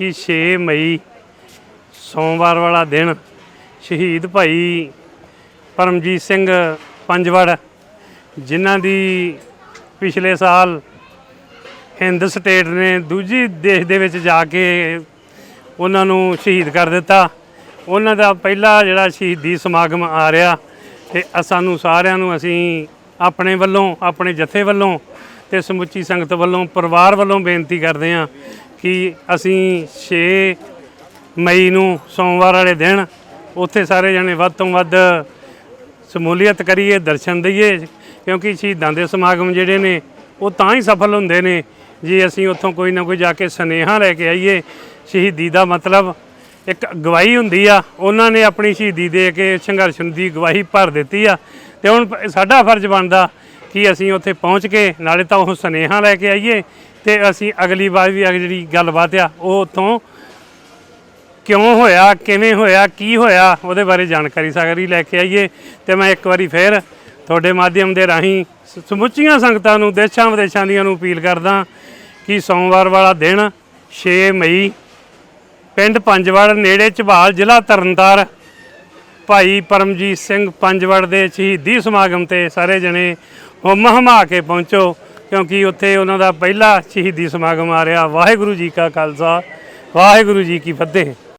ਕਿ 6 ਮਈ, ਸੋਮਵਾਰ ਵਾਲਾ ਦਿਨ ਸ਼ਹੀਦ ਭਾਈ ਪਰਮਜੀਤ ਸਿੰਘ ਪੰਜਵੜ, ਜਿਨ੍ਹਾਂ ਦੀ ਪਿਛਲੇ ਸਾਲ ਹਿੰਦ ਸਟੇਟ ਨੇ ਦੂਜੀ ਦੇਸ਼ ਦੇ ਵਿੱਚ ਜਾ ਕੇ ਉਹਨਾਂ ਨੂੰ ਸ਼ਹੀਦ ਕਰ ਦਿੱਤਾ। ਉਹਨਾਂ ਦਾ ਪਹਿਲਾ ਜਿਹੜਾ ਸ਼ਹੀਦੀ ਸਮਾਗਮ ਆ ਰਿਹਾ ਤੇ ਸਾਨੂੰ ਸਾਰਿਆਂ ਨੂੰ ਅਸੀਂ ਆਪਣੇ ਵੱਲੋਂ, ਆਪਣੇ ਜਥੇ ਵੱਲੋਂ ਤੇ ਸਮੁੱਚੀ ਸੰਗਤ ਵੱਲੋਂ, ਪਰਿਵਾਰ ਵੱਲੋਂ ਬੇਨਤੀ ਕਰਦੇ ਹਾਂ ਕਿ ਅਸੀਂ 6 ਮਈ ਨੂੰ ਸੋਮਵਾਰ ਵਾਲੇ ਦਿਨ ਉੱਥੇ ਸਾਰੇ ਜਣੇ ਵੱਧ ਤੋਂ ਵੱਧ ਸਮੂਲੀਅਤ ਕਰੀਏ, ਦਰਸ਼ਨ ਦਈਏ, ਕਿਉਂਕਿ ਸ਼ਹੀਦਾਂ ਦੇ ਸਮਾਗਮ ਜਿਹੜੇ ਨੇ, ਉਹ ਤਾਂ ਹੀ ਸਫਲ ਹੁੰਦੇ ਨੇ ਜੇ ਅਸੀਂ ਉੱਥੋਂ ਕੋਈ ਨਾ ਕੋਈ ਜਾ ਕੇ ਸਨੇਹਾ ਲੈ ਕੇ ਆਈਏ। ਸ਼ਹੀਦੀ ਦਾ ਮਤਲਬ ਇੱਕ ਗਵਾਹੀ ਹੁੰਦੀ ਆ। ਉਹਨਾਂ ਨੇ ਆਪਣੀ ਸ਼ਹੀਦੀ ਦੇ ਕੇ ਸੰਘਰਸ਼ ਦੀ ਗਵਾਹੀ ਭਰ ਦਿੱਤੀ ਆ। ਤੇ ਹੁਣ ਸਾਡਾ ਫਰਜ਼ ਬਣਦਾ ਕਿ ਅਸੀਂ ਉੱਥੇ ਪਹੁੰਚ ਕੇ ਨਾਲੇ ਤਾਂ ਉਹ ਸਨੇਹਾ ਲੈ ਕੇ ਆਈਏ ਤੇ ਅਸੀਂ ਅਗਲੀ ਵਾਰ ਵੀ ਅਗ ਜਿਹੜੀ ਗੱਲਬਾਤ ਆ, ਉਹ ਉੱਥੋਂ ਕਿਉਂ ਹੋਇਆ, ਕਿਵੇਂ ਹੋਇਆ, ਕੀ ਹੋਇਆ, ਉਹਦੇ ਬਾਰੇ ਜਾਣਕਾਰੀ ਸਾਗਰੀ ਲੈ ਕੇ ਆਈਏ ਤੇ ਮੈਂ ਇੱਕ ਵਾਰੀ ਫੇਰ ਤੁਹਾਡੇ ਮਾਧਿਅਮ ਦੇ ਰਾਹੀਂ ਸਮੁੱਚੀਆਂ ਸੰਗਤਾਂ ਨੂੰ, ਦੇਸ਼ਾਂ ਵਿਦੇਸ਼ਾਂ ਦੀਆਂ ਨੂੰ ਅਪੀਲ ਕਰਦਾ ਕਿ ਸੋਮਵਾਰ ਵਾਲਾ ਦਿਨ 6 ਮਈ, ਪਿੰਡ ਪੰਜਵੜ ਨੇੜੇ ਝਬਾਲ ਜ਼ਿਲ੍ਹਾ ਤਰਨਤਾਰ ਭਾਈ ਪਰਮਜੀਤ ਸਿੰਘ ਪੰਜਵੜ ਦੇ ਸ਼ਹੀਦੀ ਸਮਾਗਮ ਤੇ ਸਾਰੇ ਜਣੇ ਹੁਮ ਹਮਾ ਕੇ ਪਹੁੰਚੋ, ਕਿਉਂਕਿ ਉੱਥੇ ਉਹਨਾਂ ਦਾ ਪਹਿਲਾ ਸ਼ਹੀਦੀ ਸਮਾਗਮ ਆ ਰਿਹਾ। ਵਾਹਿਗੁਰੂ ਜੀ ਕਾ ਖਾਲਸਾ, ਵਾਹਿਗੁਰੂ ਜੀ ਕੀ ਫਤਿਹ।